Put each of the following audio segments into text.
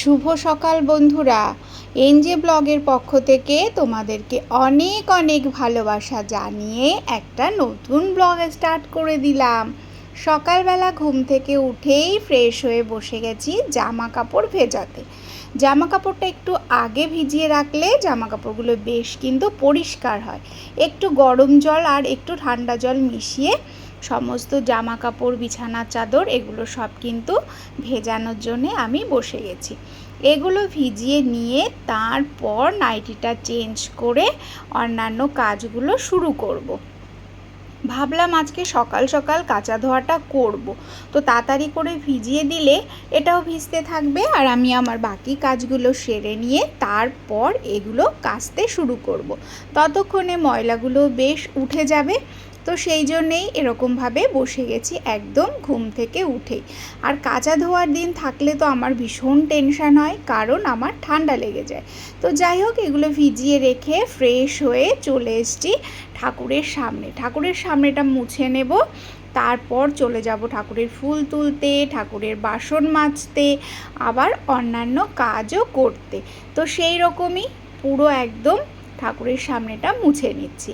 শুভ সকাল বন্ধুরা। এনজে ব্লগের পক্ষ থেকে তোমাদেরকে অনেক অনেক ভালোবাসা জানিয়ে একটা নতুন ব্লগ স্টার্ট করে দিলাম। সকালবেলা ঘুম থেকে উঠেই ফ্রেশ হয়ে বসে গেছি জামা কাপড় ভেজাতে। জামা কাপড়টা একটু আগে ভিজিয়ে রাখলে জামা কাপড়গুলো বেশ কিন্তু পরিষ্কার হয়। একটু গরম জল আর একটু ঠান্ডা জল মিশিয়ে সমস্ত জামা কাপড় বিছানা চাদর, এগুলো সব কিন্তু ভেজানোর জন্যে আমি বসে গেছি এগুলো ভিজিয়ে নিয়ে তারপর নাইটিটা চেঞ্জ করে অন্যান্য কাজগুলো শুরু করব। ভাবলাম আজকে সকাল সকাল কাঁচা ধোয়াটা করব। তো তাড়াতাড়ি করে ভিজিয়ে দিলে এটাও ভিজতে থাকবে আর আমি আমার বাকি কাজগুলো সেরে নিয়ে তারপর এগুলো কাচতে শুরু করব। ততক্ষণে ময়লাগুলো বেশ উঠে যাবে তো সেই জন্যেই এরকমভাবে বসে গেছি একদম ঘুম থেকে উঠেই। আর কাঁচা ধোয়ার দিন থাকলে তো আমার ভীষণ টেনশান হয়, কারণ আমার ঠান্ডা লেগে যায়। তো যাই হোক, এগুলো ভিজিয়ে রেখে ফ্রেশ হয়ে চলে এসছি ঠাকুরের সামনে। ঠাকুরের সামনেটা মুছে নেব, তারপর চলে যাব ঠাকুরের ফুল তুলতে, ঠাকুরের বাসন মাজতে, আবার অন্যান্য কাজও করতে। তো সেই রকমই পুরো একদম ঠাকুরের সামনেটা মুছে নিচ্ছি।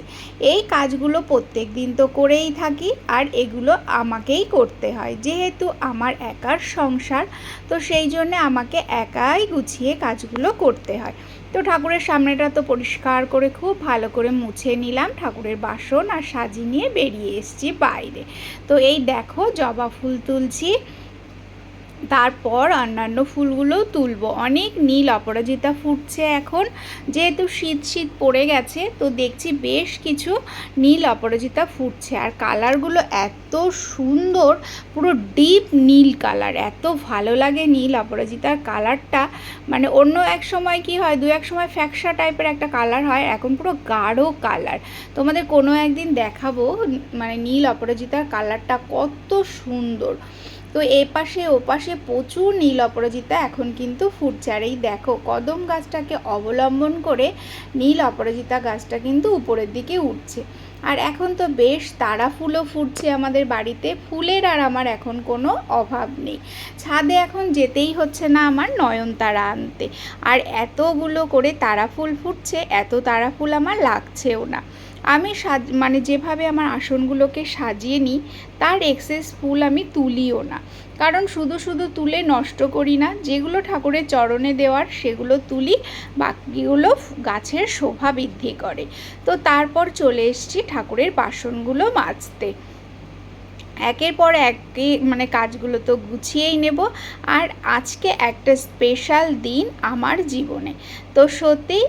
এই কাজগুলো প্রত্যেক দিন তো করেই থাকি আর এগুলো আমাকেই করতে হয়। যেহেতু আমার একার সংসার, তো সেই জন্যে আমাকে একাই গুছিয়ে কাজগুলো করতে হয়। তো ঠাকুরের সামনেটা তো পরিষ্কার করে খুব ভালো করে মুছে নিলাম, ঠাকুরের বাসন আর সাজিয়ে নিয়ে বেরিয়ে এসছি বাইরে। তো এই দেখো জবা ফুল তুলছি। তারপর অন্যান্য ফুলগুলোও তুলবো। অনেক নীল অপরাজিতা ফুটছে এখন। যেহেতু শীত শীত পড়ে গেছে, তো দেখছি বেশ কিছু নীল অপরাজিতা ফুটছে। আর কালারগুলো এত সুন্দর, পুরো ডিপ নীল কালার। এত ভালো লাগে নীল অপরাজিতার কালারটা। মানে অন্য এক সময় কি হয়, দু এক সময় ফ্যাকসা টাইপের একটা কালার হয়, এখন পুরো গাঢ় কালার। তোমাদের কোনো একদিন দেখাবো মানে নীল অপরাজিতার কালারটা কত সুন্দর। তো এ পাশে, ও পাশে প্রচুর নীল অপরাজিতা এখন কিন্তু ফুটছে। আর এই দেখো, কদম গাছটাকে অবলম্বন করে নীল অপরাজিতা গাছটা কিন্তু উপরের দিকে উঠছে। আর এখন তো বেশ তারা ফুলও ফুটছে আমাদের বাড়িতে। ফুলের আর আমার এখন কোনো অভাব নেই। ছাদে এখন যেতেই হচ্ছে না আমার নয়নতারা আনতে। আর এতগুলো করে তারা ফুল ফুটছে, এত তারা ফুল আমার লাগছেও না। আমি সাজ মানে যেভাবে আমার আসনগুলোকে সাজিয়ে নিই, তার এক্সেস ফুল আমি তুলিও না। কারণ শুধু শুধু তুলে নষ্ট করি না, যেগুলো ঠাকুরের চরণে দেওয়ার সেগুলো তুলি, বাকিগুলো গাছের শোভা বৃদ্ধি করে। তো তারপর চলে এসছি ঠাকুরের বাসনগুলো মাজতে। একের পর একে মানে কাজগুলো তো গুছিয়েই নেব। আর আজকে একটা স্পেশাল দিন আমার জীবনে। তো সত্যি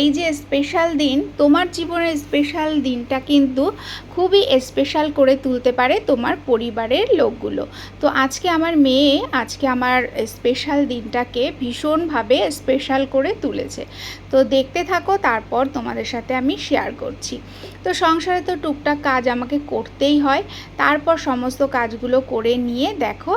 এই যে স্পেশাল দিন, তোমার জীবনের স্পেশাল দিনটা কিন্তু খুবই স্পেশাল করে তুলতে পারে তোমার পরিবারের লোকগুলো। তো আজকে আমার মেয়ে আজকে আমার স্পেশাল দিনটাকে ভীষণভাবে স্পেশাল করে তুলেছে। তো দেখতে থাকো, তারপর তোমাদের সাথে আমি শেয়ার করছি। তো সংসারে তো টুকটাক কাজ আমাকে করতেই হয়, তারপর সমস্ত কাজগুলো করে নিয়ে দেখো,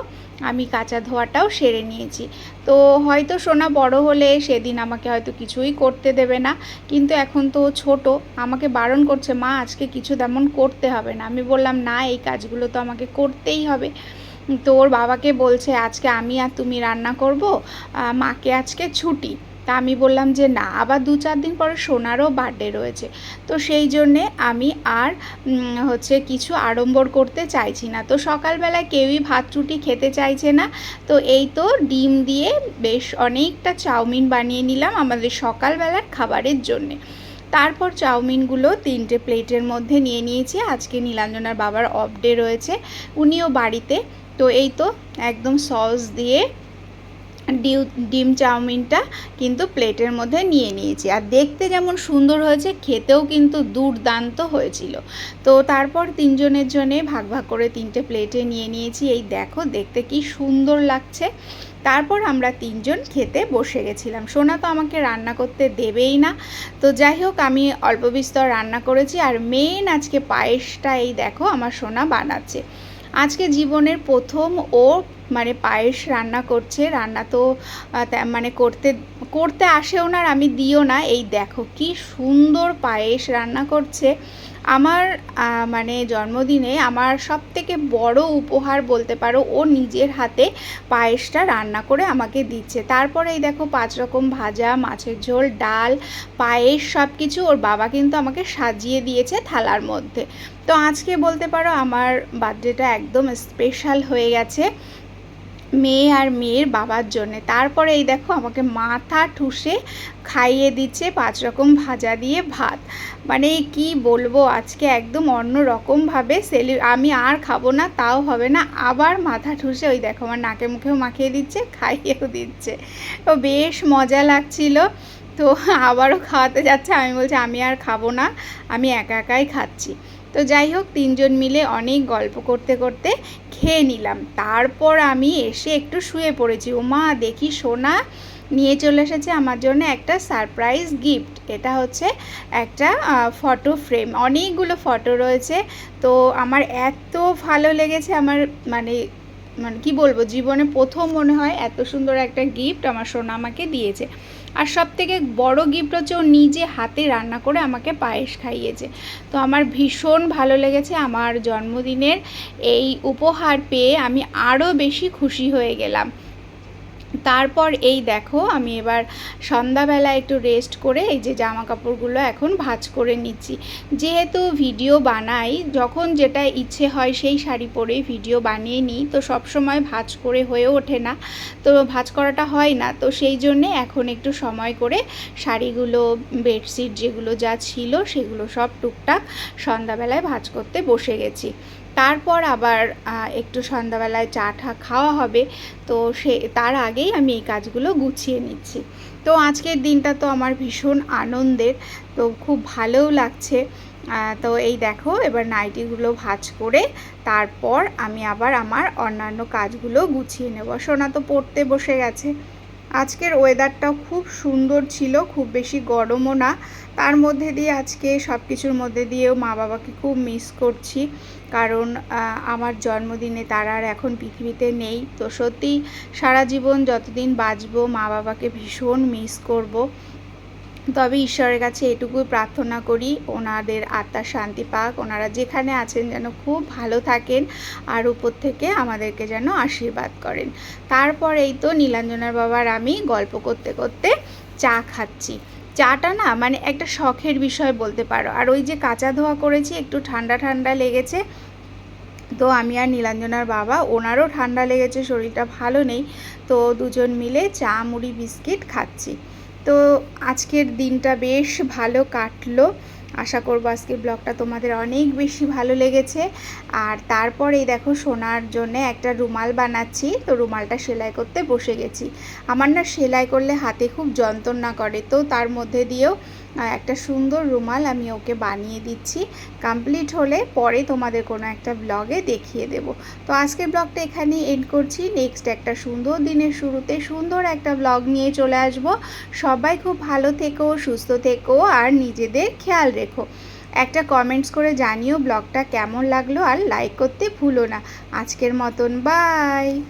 আমি কাঁচা ধোয়াটাও সেরে নিয়েছি। তো হয়তো সোনা বড় হলে সেদিন আমাকে হয়তো কিছুই করতে দেবে না, কিন্তু এখন তো ছোট, আমাকে বারণ করছে, মা, আজকে কিছু তেমন করতে হবে না। আমি বললাম, না, এই কাজগুলো তো আমাকে করতেই হবে। তো ওর বাবাকে বলছে, আজকে আমি আর তুমি রান্না করব মাকে আজকে ছুটি। তা আমি বললাম যে না, আবার দু চার দিন পরে সোনারও বার্থডে রয়েছে। তো সেই জন্যে আমি আর হচ্ছে কিছু আড়ম্বর করতে চাইছি না। তো সকালবেলায় কেউই ভাত রুটি খেতে চাইছে না। তো এই তো ডিম দিয়ে বেশ অনেকটা চাউমিন বানিয়ে নিলাম আমাদের সকালবেলার খাবারের জন্যে। তারপর চাউমিনগুলো তিনটে প্লেটের মধ্যে নিয়ে নিয়েছি। আজকে নীলাঞ্জনার বাবার অফ ডে রয়েছে, উনিও বাড়িতে। তো এই তো একদম সস দিয়ে ডিউ, ডিম চাউমিনটা কিন্তু প্লেটের মধ্যে নিয়ে নিয়েছি। আর দেখতে যেমন সুন্দর হয়েছে, খেতেও কিন্তু দুর্দান্ত হয়েছিল। তো তারপর তিনজনের জন্যে ভাগ ভাগ করে তিনটে প্লেটে নিয়ে নিয়েছি। এই দেখো, দেখতে কি সুন্দর লাগছে। তারপর আমরা তিনজন খেতে বসে গেছিলাম। সোনা তো আমাকে রান্না করতে দেবেই না। তো যাই হোক, আমি অল্প বিস্তর রান্না করেছি। আর মেন আজকে পায়েসটা এই দেখো, আমার সোনা বানাচ্ছে। আজকে জীবনের প্রথম ও মানে পায়েস রান্না করছে। রান্না তো মানে করতে করতে আসেও না আর আমি দিও না। এই দেখো কি সুন্দর পায়েস রান্না করছে। আমার মানে জন্মদিনে আমার সব থেকে বড় উপহার বলতে পারো, ও নিজের হাতে পায়েসটা রান্না করে আমাকে দিচ্ছে। তারপরে এই দেখো পাঁচ রকম ভাজা, মাছের ঝোল, ডাল, পায়েস সব কিছু ওর বাবা কিন্তু আমাকে সাজিয়ে দিয়েছে থালার মধ্যে। তো আজকে বলতে পারো আমার বার্থডেটা একদম স্পেশাল হয়ে গেছে। মেয়ে আর মেয়ের বাবার জন্যে। তারপরে এই দেখো আমাকে মাথা ঠুসে খাইয়ে দিচ্ছে পাঁচ রকম ভাজা দিয়ে ভাত। মানে কি বলব, আজকে একদম অন্য রকমভাবে সেলি আমি আর খাব না, তাও হবে না। আবার মাথা ঠুসে ওই দেখো আমার নাকে মুখেও মাখিয়ে দিচ্ছে, খাইয়েও দিচ্ছে। তো বেশ মজা লাগছিল। তো আবারও খাওয়াতে যাচ্ছে। আমি বলছি, আমি আর খাব না, আমি একা একাই খাচ্ছি। তো যাই হোক, তিনজন মিলে অনেক গল্প করতে করতে খেয়ে নিলাম। তারপর আমি এসে একটু শুয়ে পড়েছি। ওমা, দেখি সোনা নিয়ে চলে এসেছে আমার জন্য একটা সারপ্রাইজ গিফট এটা হচ্ছে একটা ফটো ফ্রেম অনেকগুলো ফটো রয়েছে। তো আমার এত ভালো লেগেছে আমার মানে মানে কি বলব? জীবনে প্রথম মনে হয় এত সুন্দর একটা গিফট আমার সোনা আমাকে দিয়েছে। আর সব থেকে বড় গিফট হচ্ছে ও নিজে হাতে রান্না করে আমাকে পায়েস খাইয়েছে। তো আমার ভীষণ ভালো লেগেছে আমার জন্মদিনের এই উপহার পেয়ে আমি আরও বেশি খুশি হয়ে গেলাম। তারপর এই দেখো, আমি এবার সন্ধ্যাবেলা একটু রেস্ট করে এই যে জামা কাপড়গুলো এখন ভাজ করে নিচ্ছি। যেহেতু ভিডিও বানাই, যখন যেটা ইচ্ছে হয় সেই শাড়ি পরেই ভিডিও বানিয়ে নিই। তো সব সময় ভাঁজ করে হয়ে ওঠে না। তো ভাজ করাটা হয় না। তো সেই জন্যে এখন একটু সময় করে শাড়িগুলো বেডশিট যেগুলো যা ছিল সেগুলো সব টুকটাক সন্ধ্যাবেলায় ভাঁজ করতে বসে গেছি। তারপর আবার একটু সন্ধ্যাবেলায় চা ঠা খাওয়া হবে। তো সে, তার আগেই আমি এই কাজগুলো গুছিয়ে নিচ্ছি। তো আজকের দিনটা তো আমার ভীষণ আনন্দের। তো খুব ভালোও লাগছে। তো এই দেখো, এবার নাইটিগুলো ভাজ করে তারপর আমি আবার আমার অন্যান্য কাজগুলো গুছিয়ে নেব। সোনা তো পড়তে বসে গেছে। আজকের ওয়েদারটাও খুব সুন্দর ছিল, খুব বেশি গরমও না। তার মধ্যে দিয়ে আজকে সব কিছুর মধ্যে দিয়েও মা বাবাকে খুব মিস করছি। কারণ আমার জন্মদিনে তারা আর এখন পৃথিবীতে নেই। তো সত্যি সারা জীবন যতদিন বাঁচবো মা বাবাকে ভীষণ মিস করব। তবে ঈশ্বরের কাছে এটুকুই প্রার্থনা করি, ওনাদের আত্মার শান্তি পাক, ওনারা যেখানে আছেন যেন খুব ভালো থাকেন আর উপর থেকে আমাদেরকে যেন আশীর্বাদ করেন। তারপর এই তো নীলাঞ্জনার বাবার আমি গল্প করতে করতে চা খাচ্ছি। চাটা না মানে একটা শখের বিষয় বলতে পারো। আর ওই যে কাঁচা ধোয়া করেছি, একটু ঠান্ডা ঠান্ডা লেগেছে, তো আমি আর নীলাঞ্জনার বাবা, ওনারও ঠান্ডা লেগেছে, শরীরটা ভালো নেই, তো দুজন মিলে চা, মুড়ি, বিস্কিট খাচ্ছি। তো আজকের দিনটা বেশ ভালো কাটলো। আশা করব আজকের ব্লগটা তোমাদের অনেক বেশি ভালো লেগেছে। আর তারপর এই দেখো সোনার জন্য একটা রুমাল বানাচ্ছি, তো রুমালটা সেলাই করতে বসে গেছি। আমার না সেলাই করলে হাতে খুব যন্ত্রণা করে, তো তার মধ্যে দিয়েও একটা সুন্দর রুমাল আমি ওকে বানিয়ে দিচ্ছি। কমপ্লিট হলে পরে তোমাদের কোনো একটা ব্লগে দেখিয়ে দেব। তো আজকের ব্লগটা এখানেই এন্ড করছি। নেক্সট একটা সুন্দর দিনের শুরুতে সুন্দর একটা ব্লগ নিয়ে চলে আসব। সবাই খুব ভালো থেকো, সুস্থ থেকো আর নিজেদের খেয়াল রেখো। একটা কমেন্টস করে জানিও ব্লগটা কেমন লাগল আর লাইক করতে ভুলো না। আজকের মতন বাই